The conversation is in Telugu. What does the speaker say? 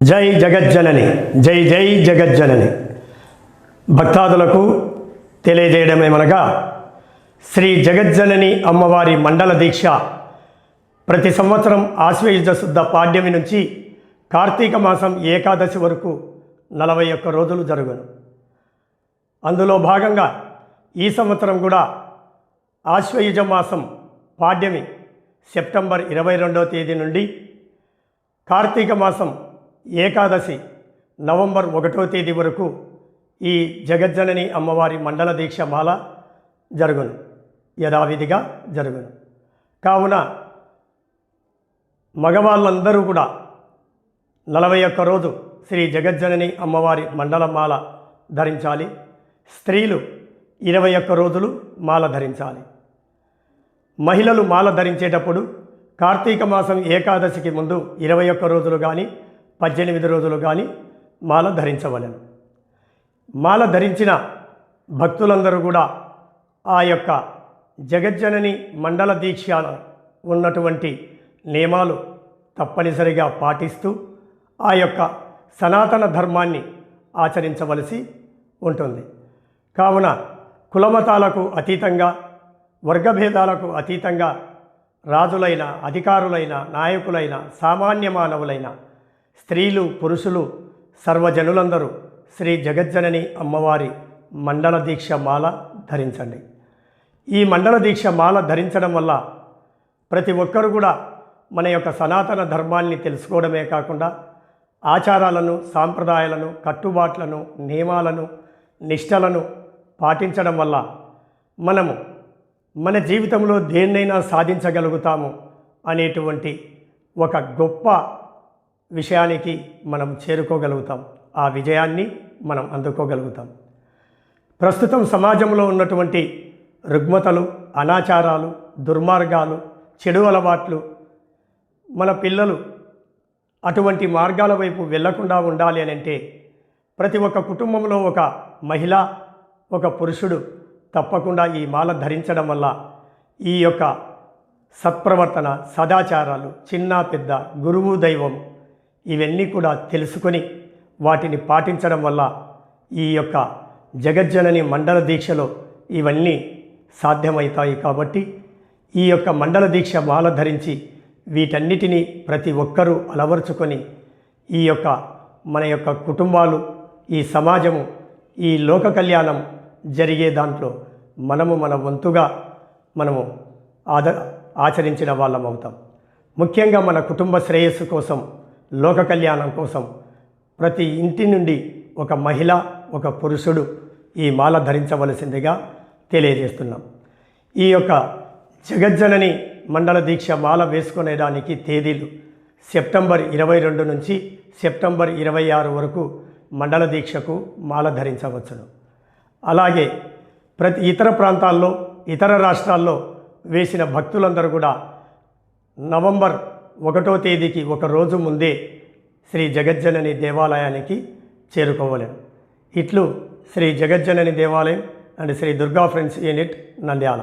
జై జగజ్జనని జై జై జగజ్జనని. భక్తాదులకు తెలియజేయడమేమనగా శ్రీ జగజ్జనని అమ్మవారి మండల దీక్ష ప్రతి సంవత్సరం ఆశ్వయుజ శుద్ధ పాడ్యమి నుంచి కార్తీక మాసం ఏకాదశి వరకు నలభై ఒక్క రోజులు జరుగును. అందులో భాగంగా ఈ సంవత్సరం కూడా ఆశ్వయుజ మాసం పాడ్యమి సెప్టెంబర్ ఇరవై రెండవ తేదీ నుండి కార్తీక మాసం ఏకాదశి నవంబర్ ఒకటో తేదీ వరకు ఈ జగజ్జనని అమ్మవారి మండల దీక్ష మాల జరుగును. యథావిధిగా జరుగును. కావున మగవాళ్ళందరూ కూడా నలభై ఒక్క రోజు శ్రీ జగజ్జనని అమ్మవారి మండల మాల ధరించాలి. స్త్రీలు ఇరవై ఒక్క రోజులు మాల ధరించాలి. మహిళలు మాల ధరించేటప్పుడు కార్తీక మాసం ఏకాదశికి ముందు ఇరవై ఒక్క రోజులు కానీ పద్దెనిమిది రోజులు కానీ మాల ధరించవలెను. మాల ధరించిన భక్తులందరూ కూడా ఆ యొక్క జగజ్జనని మండల దీక్ష ఉన్నటువంటి నియమాలు తప్పనిసరిగా పాటిస్తూ ఆ యొక్క సనాతన ధర్మాన్ని ఆచరించవలసి ఉంటుంది. కావున కులమతాలకు అతీతంగా వర్గభేదాలకు అతీతంగా రాజులైన అధికారులైన నాయకులైన సామాన్య మానవులైన స్త్రీలు పురుషులు సర్వజనులందరూ శ్రీ జగజ్జనని అమ్మవారి మండల దీక్ష మాల ధరించండి. ఈ మండల దీక్ష మాల ధరించడం వల్ల ప్రతి ఒక్కరు కూడా మన యొక్క సనాతన ధర్మాన్ని తెలుసుకోవడమే కాకుండా ఆచారాలను సాంప్రదాయాలను కట్టుబాట్లను నియమాలను నిష్టలను పాటించడం వల్ల మనము మన జీవితంలో దేన్నైనా సాధించగలుగుతాము అనేటువంటి ఒక గొప్ప విషయానికి మనం చేరుకోగలుగుతాం. ఆ విజయాన్ని మనం అందుకోగలుగుతాం. ప్రస్తుతం సమాజంలో ఉన్నటువంటి రుగ్మతలు అనాచారాలు దుర్మార్గాలు చెడు అలవాట్లు మన పిల్లలు అటువంటి మార్గాల వైపు వెళ్ళకుండా ఉండాలి అని అంటే ప్రతి ఒక్క కుటుంబంలో ఒక మహిళ ఒక పురుషుడు తప్పకుండా ఈ మాల ధరించడం వల్ల ఈ యొక్క సత్ప్రవర్తన సదాచారాలు చిన్న పెద్ద గురువు దైవం ఇవన్నీ కూడా తెలుసుకొని వాటిని పాటించడం వల్ల ఈ యొక్క జగజ్జనని మండల దీక్షలో ఇవన్నీ సాధ్యమవుతాయి కాబట్టి ఈ యొక్క మండల దీక్ష మాల ధరించి వీటన్నిటినీ ప్రతి ఒక్కరూ అలవరుచుకొని ఈ యొక్క మన యొక్క కుటుంబాలు ఈ సమాజము ఈ లోక కళ్యాణం జరిగే దాంట్లో మనము మన వంతుగా మనము ఆద ఆచరించిన వాళ్ళం అవుతాం ముఖ్యంగా మన కుటుంబ శ్రేయస్సు కోసం లోక కళ్యాణం కోసం ప్రతి ఇంటి నుండి ఒక మహిళ ఒక పురుషుడు ఈ మాల ధరించవలసిందిగా తెలియజేస్తున్నాం. ఈ యొక్క జగజ్జనని మండల దీక్ష మాల వేసుకునేదానికి తేదీలు సెప్టెంబర్ ఇరవై రెండు నుంచి సెప్టెంబర్ ఇరవై ఆరు వరకు మండల దీక్షకు మాల ధరించవచ్చును. అలాగే ప్రతి ఇతర ప్రాంతాల్లో ఇతర రాష్ట్రాల్లో వేసిన భక్తులందరూ కూడా నవంబర్ ఒకటో తేదీకి ఒక రోజు ముందే శ్రీ జగజ్జనని దేవాలయానికి చేరుకోవలేం ఇట్లు శ్రీ జగజ్జనని దేవాలయం and Shri Durga friends unit Nandyal.